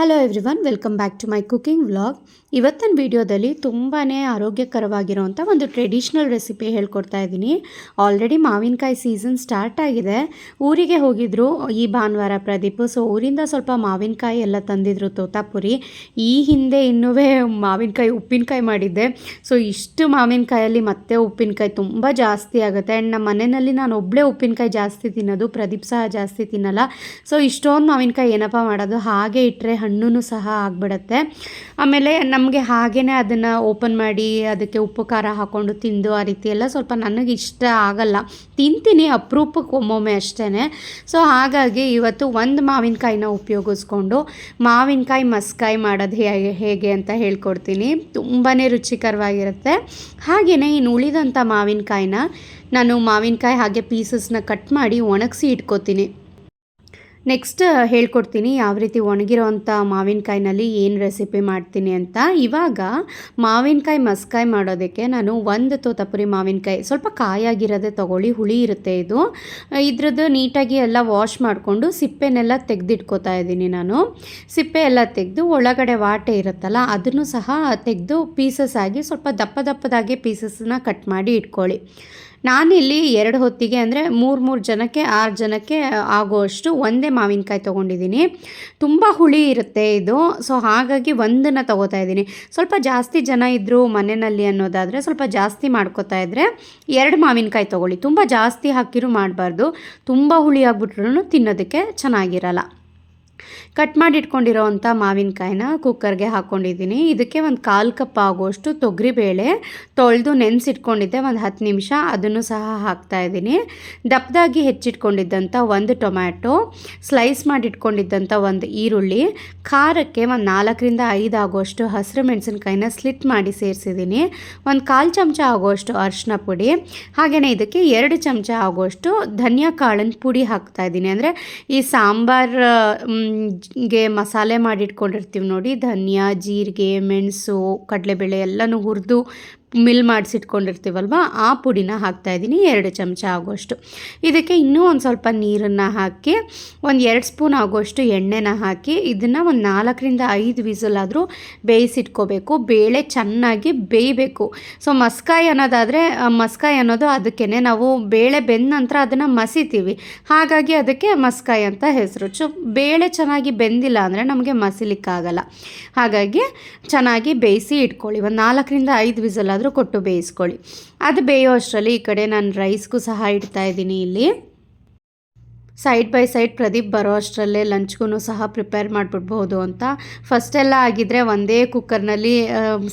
Hello everyone welcome back to my cooking vlog ಇವತ್ತಿನ ವಿಡಿಯೋದಲ್ಲಿ ತುಂಬಾ ಆರೋಗ್ಯಕರವಾಗಿರೋವಂಥ ಒಂದು ಟ್ರೆಡಿಷ್ನಲ್ ರೆಸಿಪಿ ಹೇಳ್ಕೊಡ್ತಾ ಇದ್ದೀನಿ. ಆಲ್ರೆಡಿ ಮಾವಿನಕಾಯಿ ಸೀಸನ್ ಸ್ಟಾರ್ಟ್ ಆಗಿದೆ. ಊರಿಗೆ ಹೋಗಿದ್ರು, ಈ ಭಾನುವಾರ ಪ್ರದೀಪ್. ಸೊ ಊರಿಂದ ಸ್ವಲ್ಪ ಮಾವಿನಕಾಯಿ ಎಲ್ಲ ತಂದಿದ್ರು ತೋತಾಪುರಿ. ಈ ಹಿಂದೆ ಇನ್ನೂ ಮಾವಿನಕಾಯಿ, ಉಪ್ಪಿನಕಾಯಿ ಮಾಡಿದ್ದೆ. ಸೊ ಇಷ್ಟು ಮಾವಿನಕಾಯಲ್ಲಿ ಮತ್ತೆ ಉಪ್ಪಿನಕಾಯಿ ತುಂಬ ಜಾಸ್ತಿ ಆಗುತ್ತೆ. ಆ್ಯಂಡ್ ನಮ್ಮ ಮನೆಯಲ್ಲಿ ನಾನು ಒಬ್ಬಳೇ ಉಪ್ಪಿನಕಾಯಿ ಜಾಸ್ತಿ ತಿನ್ನೋದು, ಪ್ರದೀಪ್ ಸಹ ಜಾಸ್ತಿ ತಿನ್ನಲ್ಲ. ಸೊ ಇಷ್ಟೊಂದು ಮಾವಿನಕಾಯಿ ಏನಪ್ಪ ಮಾಡೋದು, ಹಾಗೆ ಇಟ್ಟರೆ ಹಣ್ಣು ಸಹ ಆಗಿಬಿಡತ್ತೆ. ಆಮೇಲೆ ನಮಗೆ ಹಾಗೇ ಅದನ್ನು ಓಪನ್ ಮಾಡಿ ಅದಕ್ಕೆ ಉಪ್ಪು, ಖಾರ ಹಾಕ್ಕೊಂಡು ತಿಂದು ಆ ರೀತಿ ಎಲ್ಲ ಸ್ವಲ್ಪ ನನಗೆ ಇಷ್ಟ ಆಗಲ್ಲ. ತಿಂತೀನಿ, ಅಪರೂಪಕ್ಕೆ ಒಮ್ಮೊಮ್ಮೆ ಅಷ್ಟೇ ಸೊ, ಹಾಗಾಗಿ ಇವತ್ತು ಒಂದು ಮಾವಿನಕಾಯಿನ ಉಪಯೋಗಿಸ್ಕೊಂಡು ಮಾವಿನಕಾಯಿ ಮಸ್ಕಾಯಿ ಮಾಡೋದು ಹೇಗೆ ಹೇಗೆ ಅಂತ ಹೇಳ್ಕೊಡ್ತೀನಿ. ತುಂಬಾ ರುಚಿಕರವಾಗಿರುತ್ತೆ. ಹಾಗೆಯೇ ಇನ್ನು ಉಳಿದಂಥ ಮಾವಿನಕಾಯಿನ ನಾನು ಮಾವಿನಕಾಯಿ ಹಾಗೆ ಪೀಸಸ್ನ ಕಟ್ ಮಾಡಿ ಒಣಗಿಸಿ ಇಟ್ಕೋತೀನಿ. ನೆಕ್ಸ್ಟ್ ಹೇಳ್ಕೊಡ್ತೀನಿ. ಯಾವ ರೀತಿ ಒಣಗಿರೋವಂಥ ಮಾವಿನಕಾಯಿನಲ್ಲಿ ಏನು ರೆಸಿಪಿ ಮಾಡ್ತೀನಿ ಅಂತ. ಇವಾಗ ಮಾವಿನಕಾಯಿ ಮಸ್ಕಾಯಿ ಮಾಡೋದಕ್ಕೆ ನಾನು ಒಂದು ತೋತಪುರಿ ಮಾವಿನಕಾಯಿ, ಸ್ವಲ್ಪ ಕಾಯಾಗಿರೋದೇ ತೊಗೊಳ್ಳಿ, ಹುಳಿ ಇರುತ್ತೆ ಇದು. ಇದ್ರದ್ದು ನೀಟಾಗಿ ಎಲ್ಲ ವಾಶ್ ಮಾಡಿಕೊಂಡು ಸಿಪ್ಪೆನೆಲ್ಲ ತೆಗೆದಿಟ್ಕೋತಾ ಇದ್ದೀನಿ ನಾನು. ಸಿಪ್ಪೆ ಎಲ್ಲ ತೆಗೆದು ಒಳಗಡೆ ವಾಟೆ ಇರುತ್ತಲ್ಲ, ಅದನ್ನು ಸಹ ತೆಗೆದು ಪೀಸಸ್ ಆಗಿ ಸ್ವಲ್ಪ ದಪ್ಪ ದಪ್ಪದಾಗಿ ಪೀಸಸ್ನ ಕಟ್ ಮಾಡಿ ಇಟ್ಕೊಳ್ಳಿ. ನಾನಿಲ್ಲಿ ಎರಡು ಹೊತ್ತಿಗೆ ಅಂದರೆ ಮೂರು ಮೂರು ಜನಕ್ಕೆ, ಆರು ಜನಕ್ಕೆ ಆಗುವಷ್ಟು ಒಂದೇ ಮಾವಿನಕಾಯಿ ತೊಗೊಂಡಿದ್ದೀನಿ. ತುಂಬ ಹುಳಿ ಇರುತ್ತೆ ಇದು. ಸೊ ಹಾಗಾಗಿ ಒಂದನ್ನು ತೊಗೋತಾ ಇದ್ದೀನಿ. ಸ್ವಲ್ಪ ಜಾಸ್ತಿ ಜನ ಇದ್ದರು ಮನೆಯಲ್ಲಿ ಅನ್ನೋದಾದರೆ ಸ್ವಲ್ಪ ಜಾಸ್ತಿ ಮಾಡ್ಕೋತಾ ಇದ್ದರೆ ಎರಡು ಮಾವಿನಕಾಯಿ ತೊಗೊಳ್ಳಿ. ತುಂಬ ಜಾಸ್ತಿ ಹಾಕಿರೂ ಮಾಡಬಾರ್ದು. ತುಂಬ ಹುಳಿ ಆಗಿಬಿಟ್ರೂ ತಿನ್ನೋದಕ್ಕೆ ಚೆನ್ನಾಗಿರಲ್ಲ. ಕಟ್ ಮಾಡಿ ಇಟ್ಕೊಂಡಿರೋವಂಥ ಮಾವಿನಕಾಯಿನ ಕುಕ್ಕರ್ಗೆ ಹಾಕ್ಕೊಂಡಿದ್ದೀನಿ. ಇದಕ್ಕೆ ಒಂದು ಕಾಲು ಕಪ್ ಆಗುವಷ್ಟು ತೊಗರಿಬೇಳೆ ತೊಳೆದು ನೆನೆಸಿಟ್ಕೊಂಡಿದ್ದೆ, ಒಂದು ಹತ್ತು ನಿಮಿಷ ಅದನ್ನು ಸಹ ಹಾಕ್ತಾ ಇದ್ದೀನಿ. ದಪ್ಪದಾಗಿ ಹೆಚ್ಚಿಟ್ಕೊಂಡಿದ್ದಂಥ ಒಂದು ಟೊಮ್ಯಾಟೊ, ಸ್ಲೈಸ್ ಮಾಡಿ ಇಟ್ಕೊಂಡಿದ್ದಂಥ ಒಂದು ಈರುಳ್ಳಿ, ಖಾರಕ್ಕೆ ಒಂದು ನಾಲ್ಕರಿಂದ ಐದು ಆಗುವಷ್ಟು ಹಸಿರು ಮೆಣಸಿನ್ಕಾಯಿನ ಸ್ಲಿಟ್ ಮಾಡಿ ಸೇರಿಸಿದ್ದೀನಿ. ಒಂದು ಕಾಲು ಚಮಚ ಆಗುವಷ್ಟು ಅರಿಶಿನ ಪುಡಿ ಹಾಗೆಯೇ ಇದಕ್ಕೆ ಎರಡು ಚಮಚ ಆಗುವಷ್ಟು ಧನಿಯಾ ಕಾಳಿನ ಪುಡಿ ಹಾಕ್ತಾ ಇದ್ದೀನಿ. ಅಂದರೆ ಈ ಸಾಂಬಾರ್ ಗೆ ಮಸಾಲೆ ಮಾಡಿಟ್ಕೊಂಡಿರ್ತೀವಿ ನೋಡಿ ಧನಿಯಾ ಜೀರಿಗೆ ಮೆಣಸು ಕಡಲೆಬೇಳೆ ಎಲ್ಲನೂ ಹುರಿದು ಮಿಲ್ ಮಾಡಿಸಿಟ್ಕೊಂಡಿರ್ತೀವಲ್ವ? ಆ ಪುಡಿನ ಹಾಕ್ತಾಯಿದ್ದೀನಿ ಎರಡು ಚಮಚ ಆಗೋಷ್ಟು. ಇದಕ್ಕೆ ಇನ್ನೂ ಒಂದು ಸ್ವಲ್ಪ ನೀರನ್ನು ಹಾಕಿ, ಒಂದು ಎರಡು ಸ್ಪೂನ್ ಆಗೋಷ್ಟು ಎಣ್ಣೆನ ಹಾಕಿ, ಇದನ್ನು ಒಂದು ನಾಲ್ಕರಿಂದ ಐದು ವಿಸಲಾದರೂ ಬೇಯಿಸಿಟ್ಕೋಬೇಕು. ಬೇಳೆ ಚೆನ್ನಾಗಿ ಬೇಯಬೇಕು. ಸೊ ಮಸ್ಕಾಯಿ ಅನ್ನೋದಾದರೆ ಮಸ್ಕಾಯಿ ಅನ್ನೋದು ಅದಕ್ಕೇ ನಾವು ಬೇಳೆ ಬೆಂದ ನಂತರ ಅದನ್ನು ಮಸಿತೀವಿ. ಹಾಗಾಗಿ ಅದಕ್ಕೆ ಮಸ್ಕಾಯಿ ಅಂತ ಹೆಸರು. ಸೊ ಬೇಳೆ ಚೆನ್ನಾಗಿ ಬೆಂದಿಲ್ಲ ಅಂದರೆ ನಮಗೆ ಮಸಿಲಿಕ್ಕಾಗಲ್ಲ. ಹಾಗಾಗಿ ಚೆನ್ನಾಗಿ ಬೇಯಿಸಿ ಇಟ್ಕೊಳ್ಳಿ. ಒಂದು ನಾಲ್ಕರಿಂದ ಐದು ವಿಸಲ್ ಆದರೂ ಕೊಟ್ಟು ಬೇಯಿಸ್ಕೊಳ್ಳಿ. ಅದು ಬೇಯೋ ಅಷ್ಟರಲ್ಲಿ ಈ ಕಡೆ ನಾನು ರೈಸ್ಗೂ ಸಹ ಇಡ್ತಾ ಇದ್ದೀನಿ ಇಲ್ಲಿ. ಸೈಡ್ ಬೈ ಸೈಡ್ ಪ್ರದೀಪ್ ಬರೋ ಅಷ್ಟರಲ್ಲೇ ಲಂಚ್ಗೂ ಸಹ ಪ್ರಿಪೇರ್ ಮಾಡಿಬಿಡ್ಬೋದು ಅಂತ. ಫಸ್ಟೆಲ್ಲ ಆಗಿದ್ದರೆ ಒಂದೇ ಕುಕ್ಕರ್ನಲ್ಲಿ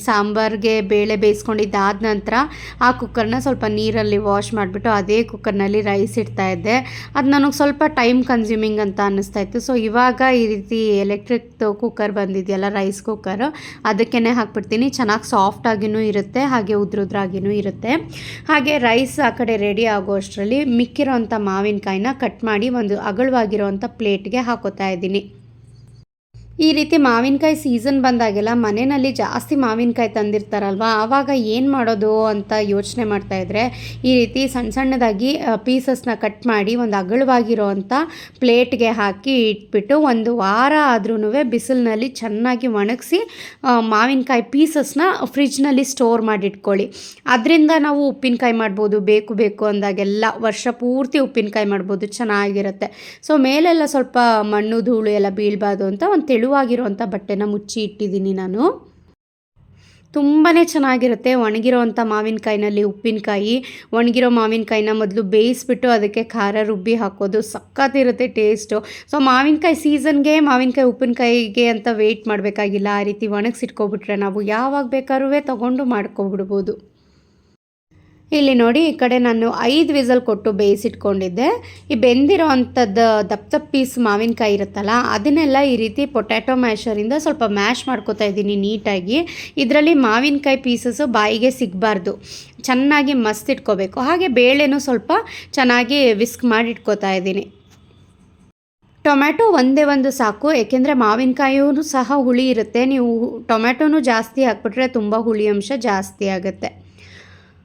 ಸಾಂಬಾರಿಗೆ ಬೇಳೆ ಬೇಯಿಸ್ಕೊಂಡಿದ್ದಾದ ನಂತರ ಆ ಕುಕ್ಕರ್ನ ಸ್ವಲ್ಪ ನೀರಲ್ಲಿ ವಾಶ್ ಮಾಡಿಬಿಟ್ಟು ಅದೇ ಕುಕ್ಕರ್ನಲ್ಲಿ ರೈಸ್ ಇಡ್ತಾಯಿದ್ದೆ. ಅದು ನನಗೆ ಸ್ವಲ್ಪ ಟೈಮ್ ಕನ್ಸ್ಯೂಮಿಂಗ್ ಅಂತ ಅನ್ನಿಸ್ತಾ ಇತ್ತು ಸೊ, ಇವಾಗ ಈ ರೀತಿ ಎಲೆಕ್ಟ್ರಿಕ್ ಕುಕ್ಕರ್ ಬಂದಿದೆಯಲ್ಲ, ರೈಸ್ ಕುಕ್ಕರ್ ಅದಕ್ಕೇ ಹಾಕ್ಬಿಡ್ತೀನಿ. ಚೆನ್ನಾಗಿ ಸಾಫ್ಟಾಗಿಯೂ ಇರುತ್ತೆ, ಹಾಗೆ ಉದ್ರುದ್ರಾಗಿನೂ ಇರುತ್ತೆ. ಹಾಗೆ ರೈಸ್ ಆ ಕಡೆ ರೆಡಿ ಆಗೋ ಅಷ್ಟರಲ್ಲಿ ಮಿಕ್ಕಿರೋಂಥ ಮಾವಿನಕಾಯಿನ ಕಟ್ ಮಾಡಿ ಒಂದು ಅಗಲವಾಗಿರುವಂಥ ಪ್ಲೇಟ್ಗೆ ಹಾಕೋತಾ ಇದ್ದೀನಿ. ಈ ರೀತಿ ಮಾವಿನಕಾಯಿ ಸೀಸನ್ ಬಂದಾಗೆಲ್ಲ ಮನೆಯಲ್ಲಿ ಜಾಸ್ತಿ ಮಾವಿನಕಾಯಿ ತಂದಿರ್ತಾರಲ್ವ? ಆವಾಗ ಏನು ಮಾಡೋದು ಅಂತ ಯೋಚನೆ ಮಾಡ್ತಾಯಿದ್ರೆ ಈ ರೀತಿ ಸಣ್ಣ ಸಣ್ಣದಾಗಿ ಪೀಸಸ್ನ ಕಟ್ ಮಾಡಿ ಒಂದು ಅಗಲವಾಗಿರೋವಂಥ ಪ್ಲೇಟ್ಗೆ ಹಾಕಿ ಇಟ್ಬಿಟ್ಟು ಒಂದು ವಾರ ಆದ್ರೂ ಬಿಸಿಲಿನಲ್ಲಿ ಚೆನ್ನಾಗಿ ಒಣಗಿಸಿ ಮಾವಿನಕಾಯಿ ಪೀಸಸ್ನ ಫ್ರಿಜ್ನಲ್ಲಿ ಸ್ಟೋರ್ ಮಾಡಿಟ್ಕೊಳ್ಳಿ. ಅದರಿಂದ ನಾವು ಉಪ್ಪಿನಕಾಯಿ ಮಾಡ್ಬೋದು, ಬೇಕು ಬೇಕು ಅಂದಾಗೆಲ್ಲ ವರ್ಷ ಪೂರ್ತಿ ಉಪ್ಪಿನಕಾಯಿ ಮಾಡ್ಬೋದು, ಚೆನ್ನಾಗಿರುತ್ತೆ. ಸೊ ಮೇಲೆಲ್ಲ ಸ್ವಲ್ಪ ಮಣ್ಣು, ಧೂಳು ಎಲ್ಲ ಬೀಳಬಾರ್ದು ಅಂತ ಒಂದು ತೆಳು ತೆಳುವಾಗಿರುವಂಥ ಬಟ್ಟೆನ ಮುಚ್ಚಿ ಇಟ್ಟಿದ್ದೀನಿ ನಾನು. ತುಂಬಾ ಚೆನ್ನಾಗಿರುತ್ತೆ ಒಣಗಿರೋವಂಥ ಮಾವಿನಕಾಯಿನಲ್ಲಿ ಉಪ್ಪಿನಕಾಯಿ. ಒಣಗಿರೋ ಮಾವಿನಕಾಯಿನ ಮೊದಲು ಬೇಯಿಸ್ಬಿಟ್ಟು ಅದಕ್ಕೆ ಖಾರ ರುಬ್ಬಿ ಹಾಕೋದು ಸಖತ್ತಿರುತ್ತೆ ಟೇಸ್ಟು. ಸೊ, ಮಾವಿನಕಾಯಿ ಸೀಸನ್ಗೆ ಮಾವಿನಕಾಯಿ, ಉಪ್ಪಿನಕಾಯಿಗೆ ಅಂತ ವೆಯ್ಟ್ ಮಾಡಬೇಕಾಗಿಲ್ಲ. ಆ ರೀತಿ ಒಣಗಿಸಿಟ್ಕೊಬಿಟ್ರೆ ನಾವು ಯಾವಾಗ ಬೇಕಾದ್ರೂ ತೊಗೊಂಡು ಮಾಡ್ಕೊಬಿಡ್ಬೋದು. ಇಲ್ಲಿ ನೋಡಿ ಈ ಕಡೆ ನಾನು ಐದು ವಿಸಲ್ ಕೊಟ್ಟು ಬೇಯಿಸಿಟ್ಕೊಂಡಿದ್ದೆ. ಈ ಬೆಂದಿರೋ ಅಂಥದ್ದು ದಪ್ಪ ದಪ್ಪ ಪೀಸ್ ಮಾವಿನಕಾಯಿ ಇರುತ್ತಲ್ಲ, ಅದನ್ನೆಲ್ಲ ಈ ರೀತಿ ಪೊಟ್ಯಾಟೊ ಮ್ಯಾಶರಿಂದ ಸ್ವಲ್ಪ ಮ್ಯಾಶ್ ಮಾಡ್ಕೋತಾ ಇದ್ದೀನಿ ನೀಟಾಗಿ. ಇದರಲ್ಲಿ ಮಾವಿನಕಾಯಿ ಪೀಸಸ್ಸು ಬಾಯಿಗೆ ಸಿಗಬಾರ್ದು. ಚೆನ್ನಾಗಿ ಮಸ್ತ್ ಇಟ್ಕೋಬೇಕು. ಹಾಗೆ ಬೇಳೆನೂ ಸ್ವಲ್ಪ ಚೆನ್ನಾಗಿ ವಿಸ್ಕ್ ಮಾಡಿ ಇಟ್ಕೋತಾ ಇದ್ದೀನಿ. ಟೊಮ್ಯಾಟೊ ಒಂದೇ ಒಂದು ಸಾಕು, ಏಕೆಂದರೆ ಮಾವಿನಕಾಯಿಯೂ ಸಹ ಹುಳಿ ಇರುತ್ತೆ. ನೀವು ಟೊಮ್ಯಾಟೊನೂ ಜಾಸ್ತಿ ಹಾಕ್ಬಿಟ್ರೆ ತುಂಬ ಹುಳಿ ಅಂಶ ಜಾಸ್ತಿ ಆಗುತ್ತೆ.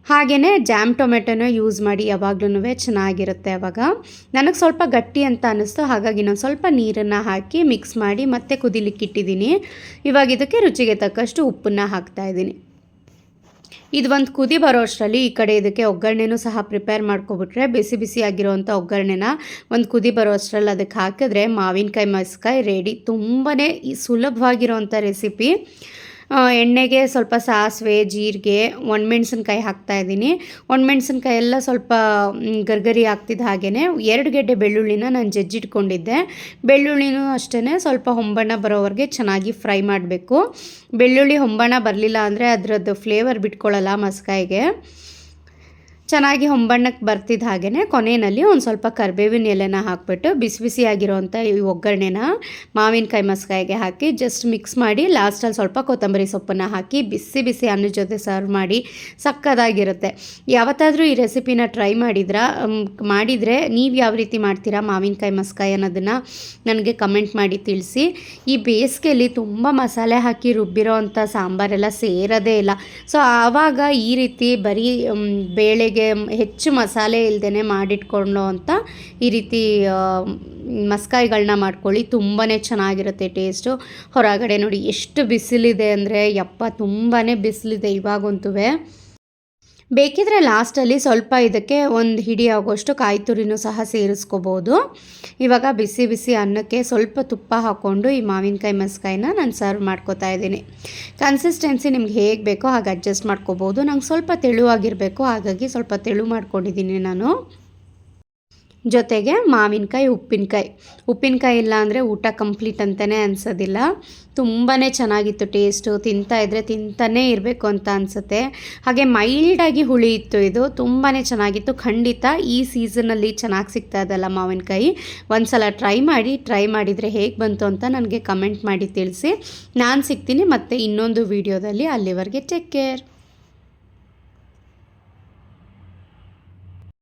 ಹಾಗೆಯೇ ಜಾಮ್ ಟೊಮೆಟೊನ ಯೂಸ್ ಮಾಡಿ ಯಾವಾಗ್ಲೂ ಚೆನ್ನಾಗಿರುತ್ತೆ ಅವಾಗ. ನನಗೆ ಸ್ವಲ್ಪ ಗಟ್ಟಿ ಅಂತ ಅನ್ನಿಸ್ತು ಹಾಗಾಗಿ ನಾನು ಸ್ವಲ್ಪ ನೀರನ್ನು ಹಾಕಿ ಮಿಕ್ಸ್ ಮಾಡಿ ಮತ್ತೆ ಕುದಿಲಿಕ್ಕೆ ಇಟ್ಟಿದ್ದೀನಿ. ಇವಾಗ ಇದಕ್ಕೆ ರುಚಿಗೆ ತಕ್ಕಷ್ಟು ಉಪ್ಪನ್ನು ಹಾಕ್ತಾ ಇದ್ದೀನಿ. ಇದು ಒಂದು ಕುದಿ ಬರೋ ಅಷ್ಟರಲ್ಲಿ ಈ ಕಡೆ ಇದಕ್ಕೆ ಒಗ್ಗರಣೆನೂ ಸಹ ಪ್ರಿಪೇರ್ ಮಾಡ್ಕೊಬಿಟ್ರೆ ಬಿಸಿ ಬಿಸಿ ಆಗಿರೋವಂಥ ಒಗ್ಗರಣೆನ ಒಂದು ಕುದಿ ಬರೋ ಅಷ್ಟರಲ್ಲಿ ಅದಕ್ಕೆ ಹಾಕಿದ್ರೆ ಮಾವಿನಕಾಯಿ ಮಸ್ಕಾಯಿ ರೆಡಿ ತುಂಬಾ ಸುಲಭವಾಗಿರೋವಂಥ ರೆಸಿಪಿ ಎಣ್ಣೆಗೆ ಸ್ವಲ್ಪ ಸಾಸಿವೆ, ಜೀರಿಗೆ, ಒಣಮೆಣ್ಸಿನ್ಕಾಯಿ ಹಾಕ್ತಾ ಇದ್ದೀನಿ. ಒಣಮೆಣ್ಸಿನ್ಕಾಯಿ ಎಲ್ಲ ಸ್ವಲ್ಪ ಗರ್ಗರಿ ಆಗ್ತಿದ್ದ ಹಾಗೆಯೇ ಎರಡು ಗೆಡ್ಡೆ ಬೆಳ್ಳುಳ್ಳಿನ ನಾನು ಜಜ್ಜಿಟ್ಕೊಂಡಿದ್ದೆ. ಬೆಳ್ಳುಳ್ಳಿನೂ ಅಷ್ಟೇ ಸ್ವಲ್ಪ ಹೊಂಬಣ್ಣ ಬರೋವರೆಗೆ ಚೆನ್ನಾಗಿ ಫ್ರೈ ಮಾಡಬೇಕು. ಬೆಳ್ಳುಳ್ಳಿ ಹೊಂಬಣ್ಣ ಬರಲಿಲ್ಲ ಅಂದರೆ ಅದರದ್ದು ಫ್ಲೇವರ್ ಬಿಟ್ಕೊಳ್ಳಲ್ಲ ಮಸ್ಕಾಯಿಗೆ. ಚೆನ್ನಾಗಿ ಹೊಂಬಣ್ಣಕ್ಕೆ ಬರ್ತಿದ್ದ ಹಾಗೆಯೇ ಕೊನೆಯಲ್ಲಿ ಒಂದು ಸ್ವಲ್ಪ ಕರಿಬೇವಿನ ಎಲೆನ ಹಾಕ್ಬಿಟ್ಟು ಬಿಸಿ ಬಿಸಿ ಬಿಸಿಯಾಗಿರೋವಂಥ ಈ ಒಗ್ಗರಣೆನ ಮಾವಿನಕಾಯಿ ಮಸ್ಕಾಯಿಗೆ ಹಾಕಿ ಜಸ್ಟ್ ಮಿಕ್ಸ್ ಮಾಡಿ ಲಾಸ್ಟಲ್ಲಿ ಸ್ವಲ್ಪ ಕೊತ್ತಂಬರಿ ಸೊಪ್ಪನ್ನು ಹಾಕಿ ಬಿಸಿ ಬಿಸಿ ಅನ್ನದ ಜೊತೆ ಸರ್ವ್ ಮಾಡಿ ಸಕ್ಕದಾಗಿರುತ್ತೆ. ಯಾವತ್ತಾದರೂ ಈ ರೆಸಿಪಿನ ಟ್ರೈ ಮಾಡಿದ್ರ ಮಾಡಿದರೆ ನೀವು ಯಾವ ರೀತಿ ಮಾಡ್ತೀರಾ ಮಾವಿನಕಾಯಿ ಮಸ್ಕಾಯಿ ಅನ್ನೋದನ್ನು ನನಗೆ ಕಮೆಂಟ್ ಮಾಡಿ ತಿಳಿಸಿ. ಈ ಬೇಸಿಗೆಯಲ್ಲಿ ತುಂಬ ಮಸಾಲೆ ಹಾಕಿ ರುಬ್ಬಿರೋ ಅಂಥ ಸಾಂಬಾರೆಲ್ಲ ಸೇರೋದೇ ಇಲ್ಲ. ಸೊ ಆವಾಗ ಈ ರೀತಿ ಬರೀ ಮ್, ಬೇಳೆಗೆ ಹೆಚ್ಚು ಮಸಾಲೆ ಇಲ್ಲದೇ ಮಾಡಿಟ್ಕೊಂಡು ಅಂತ ಈ ರೀತಿ ಮಸ್ಕಾಯಿಗಳನ್ನ ಮಾಡ್ಕೊಳ್ಳಿ. ತುಂಬಾ ಚೆನ್ನಾಗಿರುತ್ತೆ ಟೇಸ್ಟು. ಹೊರಗಡೆ ನೋಡಿ ಎಷ್ಟು ಬಿಸಿಲಿದೆ ಅಂದರೆ ಯಪ್ಪ ತುಂಬಾ ಬಿಸಿಲಿದೆ ಇವಾಗಂತೂ ಬೇಕಿದ್ರೆ ಲಾಸ್ಟಲ್ಲಿ ಸ್ವಲ್ಪ ಇದಕ್ಕೆ ಒಂದು ಹಿಡಿ ಆಗೋಷ್ಟು ಕಾಯಿ ತುರಿನೂ ಸಹ ಸೇರಿಸ್ಕೋಬೋದು. ಇವಾಗ ಬಿಸಿ ಬಿಸಿ ಅನ್ನಕ್ಕೆ ಸ್ವಲ್ಪ ತುಪ್ಪ ಹಾಕ್ಕೊಂಡು ಈ ಮಾವಿನಕಾಯಿ ಮಸ್ಕಾಯಿನ ನಾನು ಸರ್ವ್ ಮಾಡ್ಕೋತಾ ಇದ್ದೀನಿ. ಕನ್ಸಿಸ್ಟೆನ್ಸಿ ನಿಮ್ಗೆ ಹೇಗೆ ಬೇಕೋ ಹಾಗೆ ಅಡ್ಜಸ್ಟ್ ಮಾಡ್ಕೋಬೋದು. ನಂಗೆ ಸ್ವಲ್ಪ ತೆಳುವಾಗಿರಬೇಕು, ಹಾಗಾಗಿ ಸ್ವಲ್ಪ ತೆಳು ಮಾಡ್ಕೊಂಡಿದ್ದೀನಿ ನಾನು. ಜೊತೆಗೆ ಮಾವಿನಕಾಯಿ, ಉಪ್ಪಿನಕಾಯಿ. ಉಪ್ಪಿನಕಾಯಿ ಇಲ್ಲ ಅಂದರೆ ಊಟ ಕಂಪ್ಲೀಟ್ ಅಂತಲೇ ಅನಿಸೋದಿಲ್ಲ. ತುಂಬಾ ಚೆನ್ನಾಗಿತ್ತು ಟೇಸ್ಟು ತಿಂತಾ ಇದ್ದರೆ ತಿಂತಾನೇ ಇರಬೇಕು ಅಂತ ಅನಿಸುತ್ತೆ. ಹಾಗೆ ಮೈಲ್ಡಾಗಿ ಹುಳಿ ಇತ್ತು ಇದು. ತುಂಬಾ ಚೆನ್ನಾಗಿತ್ತು. ಖಂಡಿತ ಈ ಸೀಸನಲ್ಲಿ ಚೆನ್ನಾಗಿ ಸಿಗ್ತಾ ಇದಲ್ಲ ಮಾವಿನಕಾಯಿ. ಒಂದು ಸಲ ಟ್ರೈ ಮಾಡಿ ಟ್ರೈ ಮಾಡಿದರೆ ಹೇಗೆ ಬಂತು ಅಂತ ನನಗೆ ಕಮೆಂಟ್ ಮಾಡಿ ತಿಳಿಸಿ. ನಾನು ಸಿಗ್ತೀನಿ ಮತ್ತು ಇನ್ನೊಂದು ವೀಡಿಯೋದಲ್ಲಿ ಅಲ್ಲಿವರೆಗೆ ಟೇಕ್ ಕೇರ್